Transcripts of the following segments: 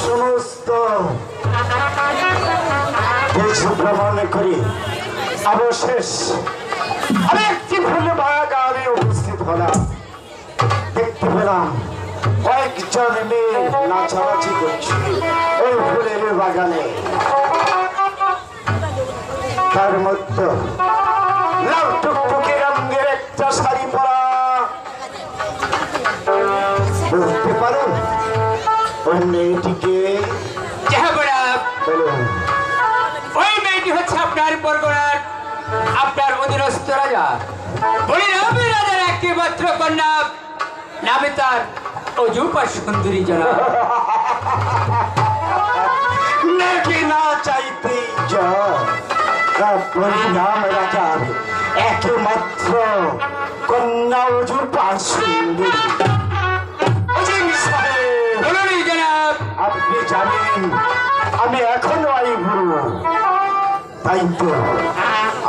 সমস্ত কিছু প্রমাণ করি অবশেষ আমি একটি ফুল বাগানে তার মধ্যে লাল টুকটুকে রঙের একটা শাড়ি পরা বুঝতে পারুন ওই মেয়েটিকে ওই মেয়েটি হচ্ছে আপনার পরগনার আপনার অধীনস্থ রাজা। বলি রামের রাজার একটি মাত্র কন্যা নামে তার অজুপা সুন্দরী জনা। নাকি না চাইতে তার পরিণাম রাজার একমাত্র কন্যা অজুর পার্শ্বী তাই তো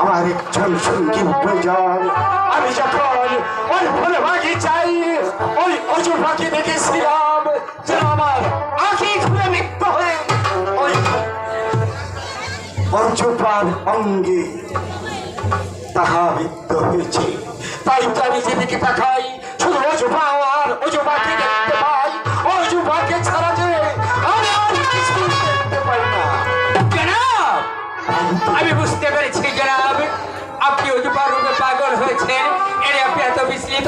আমার একজন সঙ্গী প্রয়োজন। আমি যখন ওই ফুলে বাকি চাই, ওই অজু পাখি দেখেছিলাম যে আমার আঁখি খুলে মৃত্যু হয়ে ওই অঞ্চুপার অঙ্গে তাহা মৃত্যু হয়েছে। তাই তো আমি যেদিকে তাকাই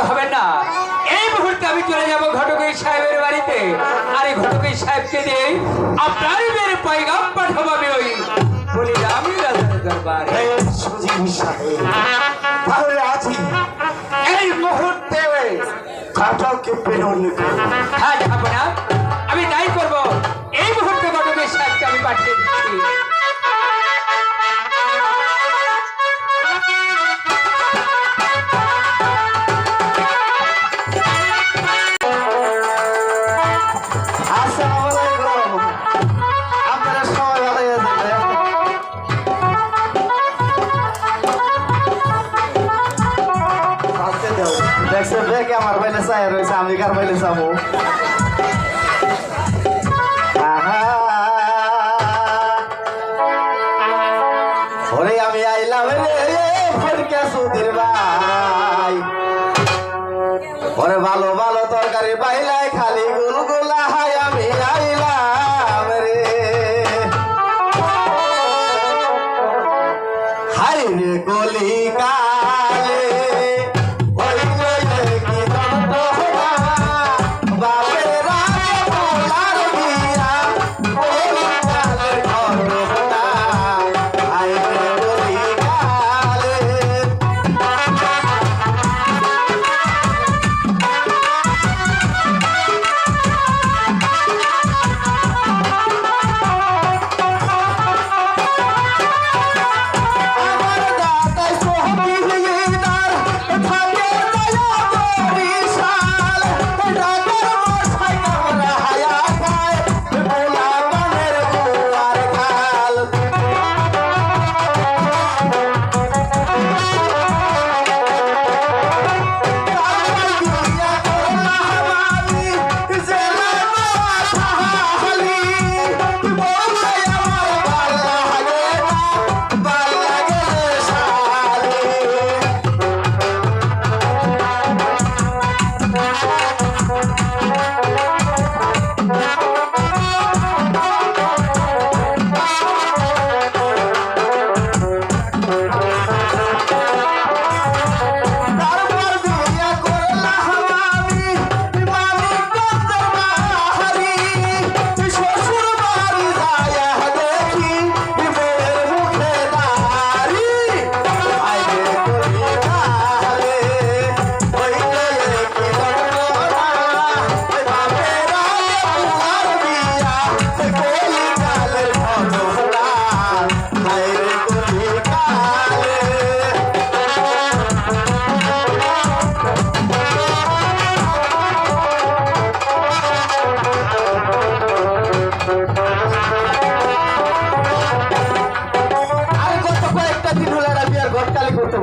হবেন না। এই মুহূর্তে আমি চলে যাব ঘটকই সাহেবের বাড়িতে। আর এই ঘটকই সাহেবকে দিয়ে আপনার মেয়ের পয়গাম পাঠাবো আমি ওই বলি আমি রাজার দরবারে। তাহলে এই মুহূর্তে প্রেরণ হ্যাঁ যাব না। আমি তাই করব। এই মুহূর্তে ঘটকের সাহেবকে আমি পাঠিয়ে দিচ্ছি। চাই পাইলে যাব ওরে আমি আইলাম রে ফরকে সুধীর ভাই ওরে ভালো ভালো তরকারি পাইলাই খালি গুলগুলা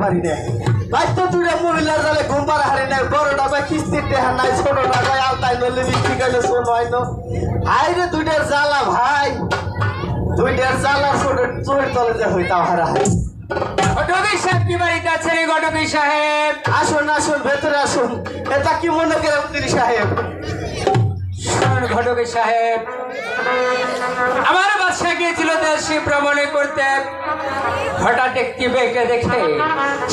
পারি না ভাই তো তুই মহিলার জালে ঘুম পাড়া হারি নাই বড় ডাবা কিস্তির টেহা নাই ছোট ডাবায় আওতায় আইনো লিপস্টিক আইনো সোন আইনো হাই রে দুইটার জ্বালা ভাই দুইটার জ্বালা ছোট চোর তলে যে হইতাম হারা ঘটকের সাহেব কি বাড়িতে আছেন এই ঘটকের সাহেব? আসুন আসুন ভেতরে আসুন। এটা কি মনে করে উদ্দিন সাহেব? ঘটকের সাহেব। আমার বাদশা গিয়েছিল দেশে ভ্রমণে করতে। হঠাৎ একটি মেয়েকে দেখে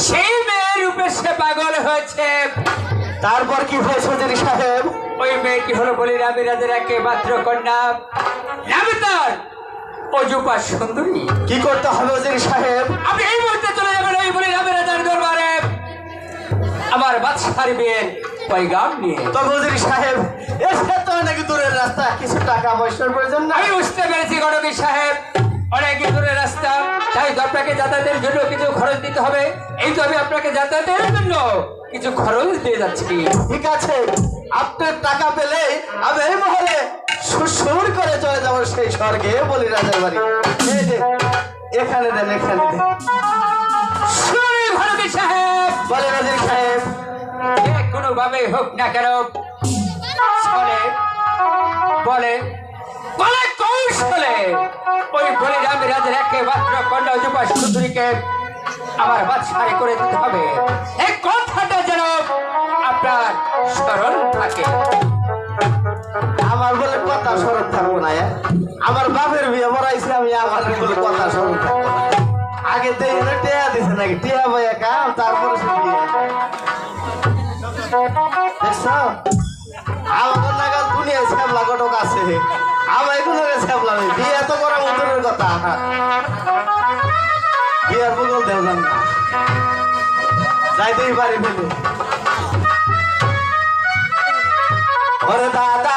সেই মেয়ের রূপে সে পাগল হয়েছে। তারপর কি হয়েছে উদ্দিন সাহেব? ওই মেয়েটি হলো বলি রামিরাজের একে মাত্র কন্যা। নাম তার অজুপা সুন্দরী। কি করতে হবে উদ্দিন সাহেব? আপনি এই মুহূর্তে চলে যাবেন ওই বলি রামিরাজের দরবারে। আমার বাদশার বিয়ের পৈগাম নিয়ে। তবে উদ্দিন সাহেব অনেক দূরের রাস্তা কিছু টাকা পয়সার প্রয়োজন না। আমি বুঝতে পেরেছি গণকী সাহেব। অনেক দূরের রাস্তা। তাই তো আপনাকে যাতায়াতের জন্য কিছু খরচ দিতে হবে। এই তো আমি আপনাকে যাতায়াতের জন্য কিছু খরচ দিয়ে যাচ্ছি। ঠিক আছে আপনার টাকা পেলে আমি এই মহলে সুর করে চলে যাব সেই স্বর্গে বলি রাজার বাড়ি। এখানে দেন এখানে দেন। সাহেব। বলে রাজার সাহেব। যে কোনো ভাবে হোক না কেন বলে বলে কৌশলে। ওই রাজের যুবা সুন্দরীকে আমার করে দিতে হবে। এই কথাটা যেন আপনার স্মরণ থাকে। আমার বলে কথা স্মরণ থাকব না আমার বাপের বিয়ে বড়াইছে আমি আমার বলে কথা স্মরণ থাকব আগে তো দিছে নাকি? টেয়া বইয়া কাম, তারপরে দেখছ? আছে। আমার এগুলো ছ্যাবলা নেই বিয়ে তো করা মতনের কথা। বিয়ার বদল দেখলাম না। যাইতেই পারি ফেলে। ওরে দাদা